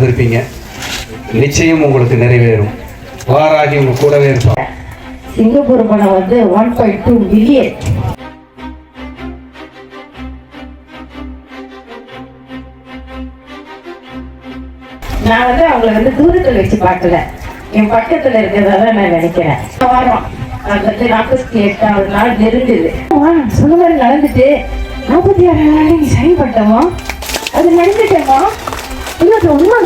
வந்திருப்பீங்க. நிச்சயம் உங்களுக்கு நிறைவேறும். வாராகி உங்க கூடவே இருப்பாங்க சிங்கப்பூர் பணம் வந்து ஒன் பாயிண்ட் டூ பில்லியன் நான் வந்து அவங்களை வந்து தூரத்தில் வச்சு பார்க்கல. என் பக்கத்தில் இருக்கிறதால நான் நினைக்கிறேன். வாரம் அது வந்து நாற்பத்தி எட்டாவது நாள் நெருங்குது. சொன்ன மாதிரி நடந்துட்டு நாற்பத்தி ஆறு நாள் நீ சைன் பண்ணிட்டோமா அது நடந்துட்டேமா இன்னொரு அது உண்மை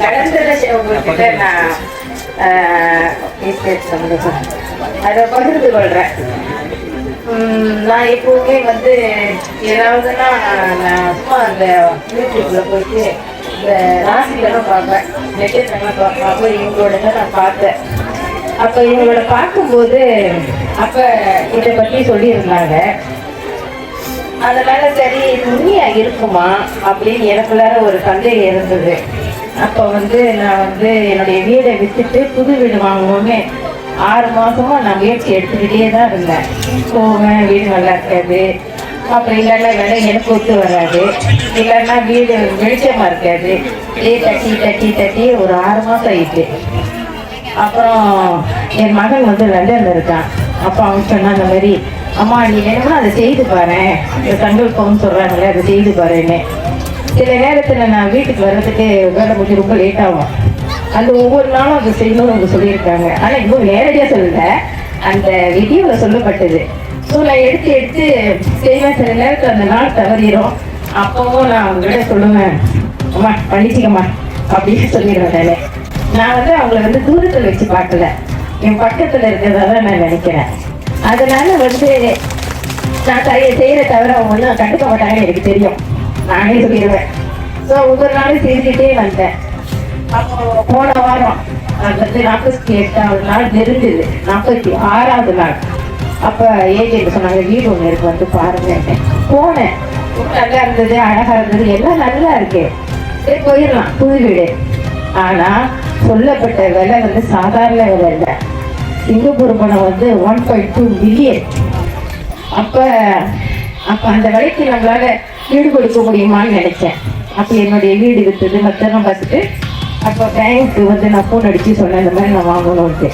நடந்ததை உங்ககிட்ட நான் சந்தோஷம். அதை பகிர்ந்து கொள்றேன். நான் எப்பவுமே வந்து ஏதாவதுன்னா நான் சும்மா அந்த யூடியூப்ல போயிட்டு இந்த ராசிகள்லாம் பார்ப்பேன். நட்சத்திரங்கள்லாம் பார்ப்பேன். அப்போ இவங்களோட தான் நான் பார்த்தேன். அப்போ இவங்களோட பார்க்கும்போது அப்போ இதை பற்றி சொல்லியிருந்தாங்க. அதனால சரி உண்மையா இருக்குமா அப்படின்னு எனக்குள்ளார ஒரு சந்தேகம் இருந்தது. அப்போ வந்து நான் வந்து என்னுடைய வீடை வித்துட்டு புது வீடு வாங்கணும்னு ஆறு மாசமா நான் முயற்சி எடுத்துக்கிட்டே தான் இருந்தேன். போவேன் வீடு நல்லா இருக்காது. அப்புறம் இல்லைன்னா விலை எனக்கு ஒத்து வராது. இல்லைன்னா வீடு வெளிச்சமா இருக்காது. இதே தட்டி தட்டி தட்டி ஒரு ஆறு மாசம் ஆயிட்டு. அப்புறம் என் மகன் வந்து லண்டன்ல இருக்கான். அப்போ அவன் சொன்னான் அந்த மாதிரி அம்மா நீ வேணும்னா அதை செய்து பாரு. இந்த பவுன் சொல்றாங்களே அதை செய்து பாருன்னு சில நேரத்தில் நான் வீட்டுக்கு வர்றதுக்கு வேலை முடிஞ்சு ரொம்ப லேட் ஆகும். அந்த ஒவ்வொரு நாளும் அதை செய்யணும்னு அவங்க சொல்லியிருக்காங்க. ஆனால் இன்னும் நேரடியாக சொல்லல. அந்த வீடியோவில் சொல்லப்பட்டது. ஸோ நான் எடுத்து எடுத்து செய்வேன். சில நேரத்தில் அந்த நாள் தவறிடும். அப்பவும் நான் அவங்ககிட்ட சொல்லுவேன். அம்மா பண்ணிச்சிக்கம்மா அப்படின்னு சொல்லிடுவேன் நான். நான் வந்து அவங்கள வந்து தூரத்தில் வச்சு பார்க்கல. என் பக்கத்தில் இருக்கிறதா தான் நான் நினைக்கிறேன். அதனால வந்து நான் செய்யற தவிர அவங்க எல்லாம் கண்டுக்க மாட்டாங்கன்னு எனக்கு தெரியும். நானே சொல்லிடுவேன். ஸோ ஒவ்வொரு நாளும் செஞ்சுட்டே வந்தேன். அப்போ போன வாரம் அது வந்து நாற்பத்தி எட்டாவது நாள் நெருங்குது. நாற்பத்தி ஆறாவது நாள். அப்போ ஏஜென்ட் சொன்னாங்க வீடு ஒன்று இருக்கு வந்து பாருங்க. போனேன். நல்லா இருந்தது அழகா இருந்தது எல்லாம் நல்லா இருக்கு. சரி போயிடலாம் புது வீடு. ஆனால் சொல்லப்பட்ட விலை வந்து சாதாரண விலை இல்லை. சிங்கப்பூர் பணம் வந்து ஒன் பாயிண்ட் டூ மில்லியன் அப்போ அப்போ அந்த விலைக்கு நம்மளால் வீடு கொடுக்க முடியுமான்னு நினச்சேன். அப்போ என்னுடைய வீடு வித்தது மத்தனம் பார்த்துட்டு அப்போ பேங்க்கு வந்து நான் ஃபோன் அடிச்சு சொன்னேன் இந்த மாதிரி நான் வாங்கணும்ட்டு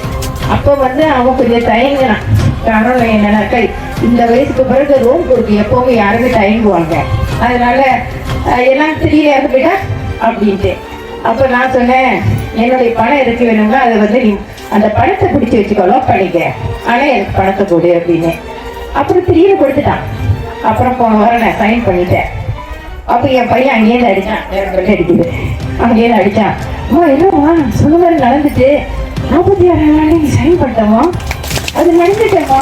அப்போ வந்து அவன் கொஞ்சம் தயங்கினான். காரணம் என்னன்னாக்கா இந்த வயசுக்கு பிறகு லோன் கொடுக்க எப்போவுமே யாருமே தயங்குவாங்க. அதனால் எல்லாம் தெரியல போயிட்டா அப்படின்ட்டு. அப்போ நான் சொன்னேன் என்னுடைய பணம் இருக்கு வேணும்னா அதை வந்து நீ அந்த பணத்தை பிடிச்சி வச்சுக்கோ லோக் பண்ணிக்க. ஆனா எனக்கு பணத்தை கொடு அப்படின்னு. அப்புறம் திடீர்னு கொடுத்துட்டான். அப்புறம் போன வாரம் நான் சைன் பண்ணிட்டேன். அப்போ என் பையன் அங்கேயிருந்து அடித்தான் எனக்கு வெள்ளை அடிக்குது. அங்கேயிருந்து அடித்தான் அம்மா என்னம்மா? சுதந்திரம் நடந்துட்டு. நாற்பத்தி ஆறாம் நாள் நீ சைன் பண்ணிட்டோமா அது நடந்துட்டேம்மா.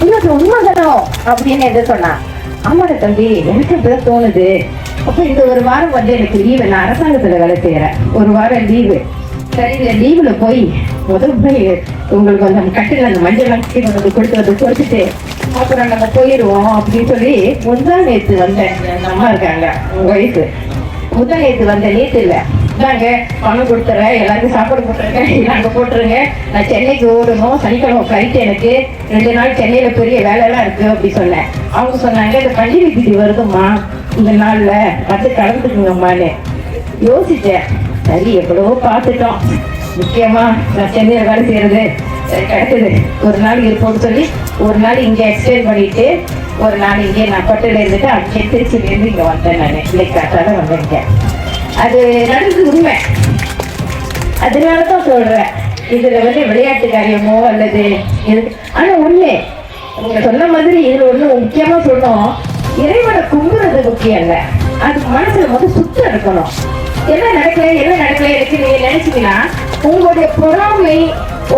இல்லை அது உண்மைதானோ? அப்படின்னு எதை சொன்னான். ஆமாட தம்பி எனக்கு இப்பதான் தோணுது. அப்போ இந்த ஒரு வாரம் வந்து எனக்கு லீவு நான் அரசாங்கத்தில் வேலை செய்யறேன். ஒரு வாரம் லீவு சரி இந்த போய் முதல் போய் உங்களுக்கு அந்த கட்டில அந்த மஞ்சள் கட்டி வந்து கொடுத்து வந்து கொடுத்துட்டு அப்புறம் நம்ம போயிடுவோம் அப்படின்னு சொல்லி முந்தா நேத்து வந்தேன் அம்மா இருக்காங்க உங்க வயசு முந்தா நேத்து வந்த நேத்து இல்ல இந்தாங்க பணம் கொடுத்துறேன் எல்லாருக்கும் சாப்பாடு போட்டுருக்கேன் அங்கே போட்டுருங்க. நான் சென்னைக்கு ஓடணும் சனிக்கிழமை ஃப்ளைட் எனக்கு. ரெண்டு நாள் சென்னையில் பெரிய வேலையெல்லாம் இருக்குது அப்படி சொன்னேன். அவங்க சொன்னாங்க இந்த பண்டிகை திதி வருதும்மா இந்த நாளில் வந்து கலந்துக்குங்கம்மான்னு யோசித்தேன் சரி எவ்வளவோ பார்த்துட்டோம். முக்கியமா நான் சென்னையில் வேலை செய்யறது கிடைச்சது ஒரு நாள் இருப்போம்னு சொல்லி ஒரு நாள் இங்கே எக்ஸ்டெண்ட் பண்ணிட்டு ஒரு நாள் இங்கே நான் பட்டில் இருந்துட்டு அங்கே திருச்சியிலேருந்து இங்கே வந்தேன் நான். இன்னைக்கு தான் வந்திருக்கேன் அது நடந்தது உண்மை. அதனால தான் சொல்கிறேன் இதில் வந்து விளையாட்டு காரியமோ அல்லது இது ஆனால் உண்மை நீங்கள் சொன்ன மாதிரி இதில் ஒன்று முக்கியமாக சொன்னோம் இறைவனை கும்புறது முக்கியம் இல்லை. அது மனசில் வந்து சுத்தம் இருக்கணும். என்ன நடக்கல என்ன நடக்கல எனக்கு நீங்க நினைச்சீங்கன்னா உங்களுடைய பொறாமை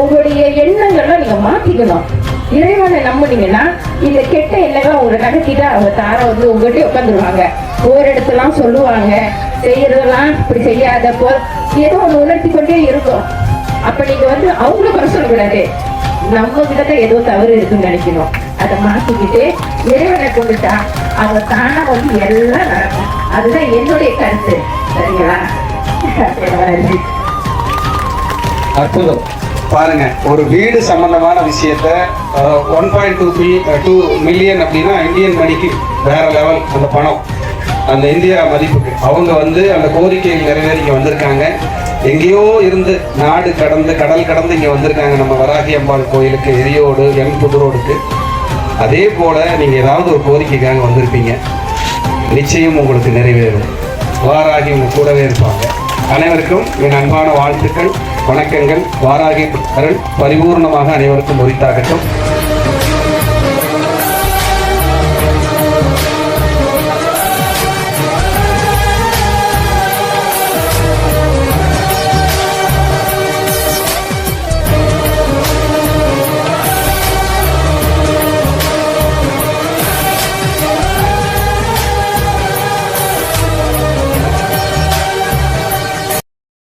உங்களுடைய எண்ணங்கள்லாம் நீங்க மாத்திக்கணும். இறைவனை நம்புனீங்கன்னா இந்த கெட்ட எண்ணங்கள் உங்களை நகர்த்திட்டு அவங்க தார வந்து உங்கள்கிட்ட உட்காந்துருவாங்க ஒரு இடத்துலாம் சொல்லுவாங்க. செய்யறதெல்லாம் இப்படி செய்யாத போ ஏதோ ஒன்று உணர்த்தி கொண்டே இருக்கும். அப்ப நீங்க வந்து அவங்களும் குறை சொல்லக்கூடாது. நம்ம கிட்ட தான் ஏதோ தவறு இருக்குன்னு நினைக்கணும். அதை மாத்திக்கிட்டு இறைவனை கொண்டுட்டா அவங்க தானா வந்து எல்லாம் நடக்கும். அதுதான் என்னுடைய கருத்து. சரிங்களா? அற்புதம். பாருங்க ஒரு வீடு சம்பந்தமான விஷயத்த one point two B two million அப்படின்னா இந்தியன் மணிக்கு வேற லெவல் அந்த பணம். அந்த இந்தியா மதிப்புக்கு. அவங்க வந்து அந்த கோரிக்கை நிறைவேறிக்க இங்கே வந்திருக்காங்க. எங்கேயோ இருந்து நாடு கடந்து கடல் கடந்து இங்கே வந்திருக்காங்க நம்ம வராகி அம்பாள் கோயிலுக்கு எரியோடு என் புதுரோடுக்கு. அதே போல் நீங்கள் ஏதாவது ஒரு கோரிக்கைக்காக வந்திருப்பீங்க. நிச்சயம் உங்களுக்கு நிறைவேறும். வாராகி உங்க கூடவே இருப்பாங்க. அனைவருக்கும் என் அன்பான வாழ்த்துக்கள் வணக்கங்கள். வாராகி அருள் பரிபூர்ணமாக அனைவருக்கும் உரித்தாகட்டும்